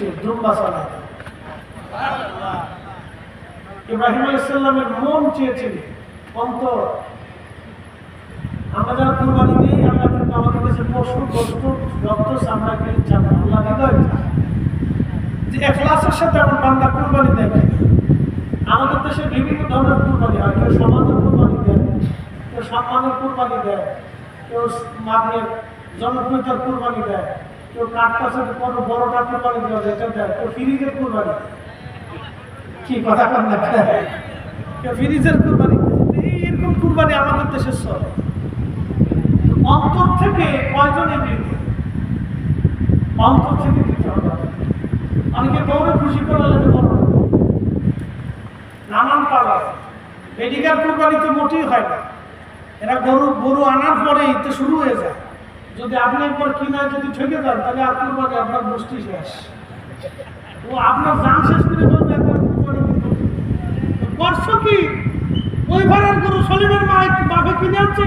পিঠে দুম্বা চালায় ইব্রাহিম আলাইসাল্লামের মন চেয়েছিল, অন্তর, আমরা যারা কুরবানি দিই, আমরা কিন্তু আমাদের কাছে পশু, বস্তু, রক্ত, চামড়া কিনে চান আল্লাহ হৃদয় যে এখলাসের সাথে আমার বান্দা কুরবানি দেয় আমাদের দেশে বিভিন্ন ধরনের কুরবানি হয়। কেউ সমাজের কুরবানি দেয়, কেউ সম্মানের কুরবানি দেয়, কেউ মাগের জনপ্রিয়তার কুরবানি দেয়। কেউ কাঠ কাছের বড় বড়টা কুরবানি দেওয়া যেটা দেয় কেউ ফিরিজের কুরবানি। কি কথা কন না ফিরিজের কুরবানি? দেয় এই এরকম কুরবানি আমাদের দেশে চলে। অন্তর থেকে কয়জনে দিবে অন্তর থেকে দিতে হবে। অনেকে বউরে খুশি করে লাগে বড় নানান পাল মেডিকেল কুরবানি তো মোটেই হয় না। এরা গরু গরু আনার পরেই তো শুরু হয়ে যায়। যদি আপনি একবার কিনা যদি ঠকে যান, তাহলে আপনার কুরবানি আপনার গোষ্ঠী শেষ। ও আপনার জান শেষ করে বলবে একবার বর্ষ কি? ওই ভাড়ার গরু সলিমের মা একটু বাপে কিনে আনছে।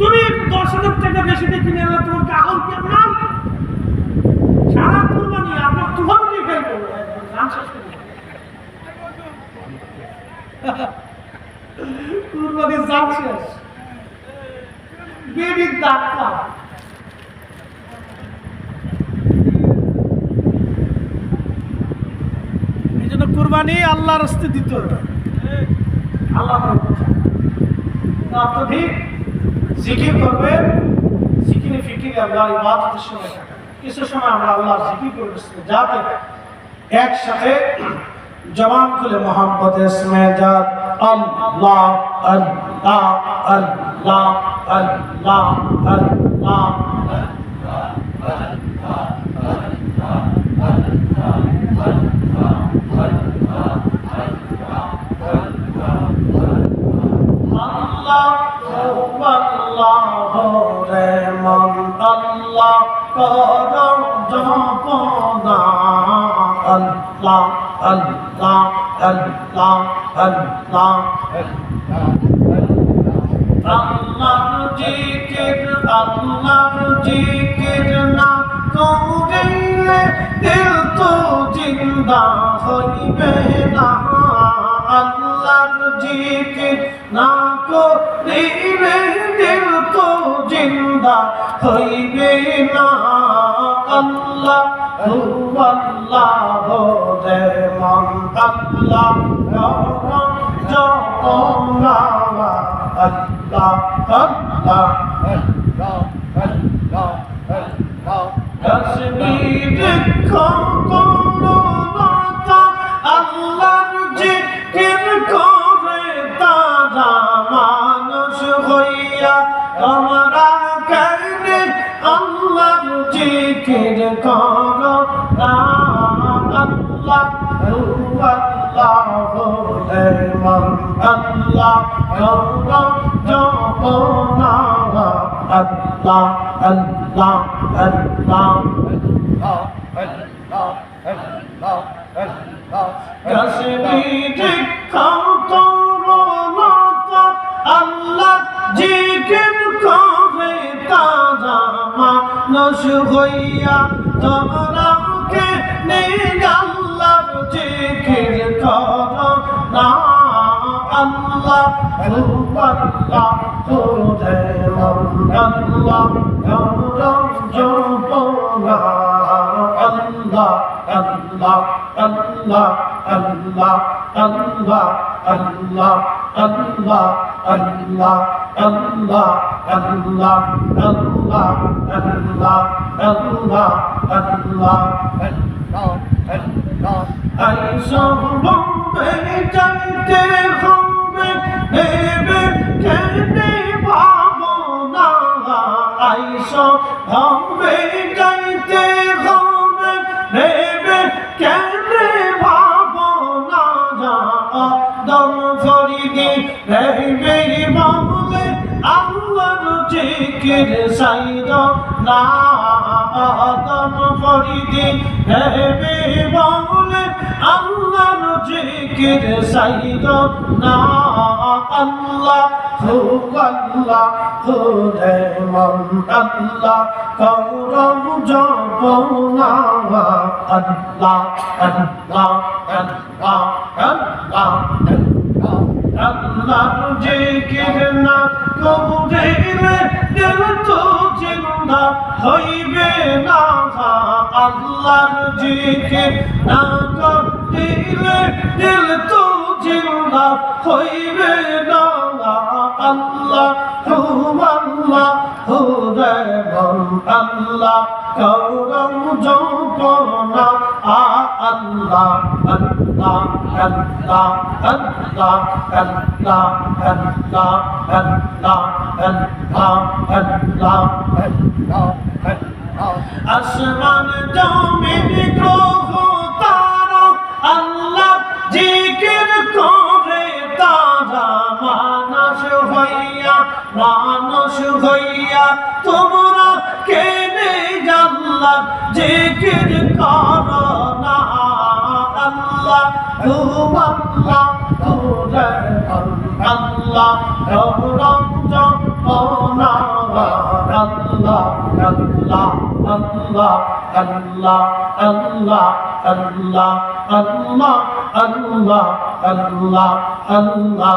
তুমি দশ হাজার টাকা বেশি দিয়ে কিনে আনলে, তোমার কাগজ কি আপনার সারা কুরবানি আপনার তুফান দিয়ে একবার জান শেষ করে। কুরবানি জান শেষ। বেবির ডাক্তার কুরবানি আল্লাহর রাস্তে দিতে। আল্লাহ অত্যধিক জিকির করবে, জিকিরে ফিকিরে আল্লাহর ইবাদতের সময় কিছু সময় আমরা আল্লাহর জিকির করবে যাতে একসাথে জবান খুলে মোহাম্মদ ইসমে জাত, আল্লাহ আল্লাহ আল্লাহ আল্লাহ আল্লাহ আল্লাহ আল্লাহ রে মন আল্লাহ কর জপনা আল্লাহ আল্লাহ আল্লাহ আল্লাহ আল্লাহর জিকির আল্লাহর জিকির না করিলে দিল তো জিন্দা হইবে না আল্লাহর জিকির না को रीवे दिल को जिंदा होइबे ना अल्लाह हु अल्लाह हो दे मन अल्लाह रोना जो होना अल्लाह अल्लाह अल्लाह अल्लाह तस्वीर कौन कौन জিকির কর আল্লাহ আল্লাহ মন আল্লাহ আল্লাহ আল্লাহ আল্লাহ মানুষ হইয়া তোমরা কে আল্লাহর জিকির কর না আল্লাহ আল্লাহ তোরে আল্লাহ গৌরব জপনা আল্লাহ আল্লাহ আল্লাহ আল্লাহ আল্লাহ আল্লাহ আল্লাহ আল্লাহ আল্লাহ আল্লাহ আল্লাহ আল্লাহ আল্লাহ আল্লাহ আইসব বম্বে জানতে হবে ভেবে কেনে ভাবনা আইসব জিকির সাইদ না আদম ফরিদি হেবে বলে আল্লাহর জিকির সাইদ না আল্লাহ হু আল্লাহ রে মন আল্লাহ কৌরব জপনা আল্লাহ আল্লাহ আল্লাহ আল্লাহ আল্লাহর জিকির না কবুরে দিল তো জিন্দা হইবে না আল্লাহর জিকির না কবুরে দিল তো হইবে না আল্লাহ হু আল্লাহ হু রে বল আল্লাহ কৌরম জপনা আ আল্লাহ আল্লাহ আল্লাহ আল্লাহ আল্লাহ আল্লাহ আল্লাহ আল্লাহ আল্লাহ আসমান জমিন মানস হইয়া তোমরা কেনে জানলা জিকির কর না আল্লাহ তুমাল্লাহ তুরে আল্লাহ রহরম জপনা আল্লাহ আল্লাহ আল্লাহ আল্লাহ আল্লাহ আল্লাহ আল্লাহ আল্লাহ আল্লাহ আল্লাহ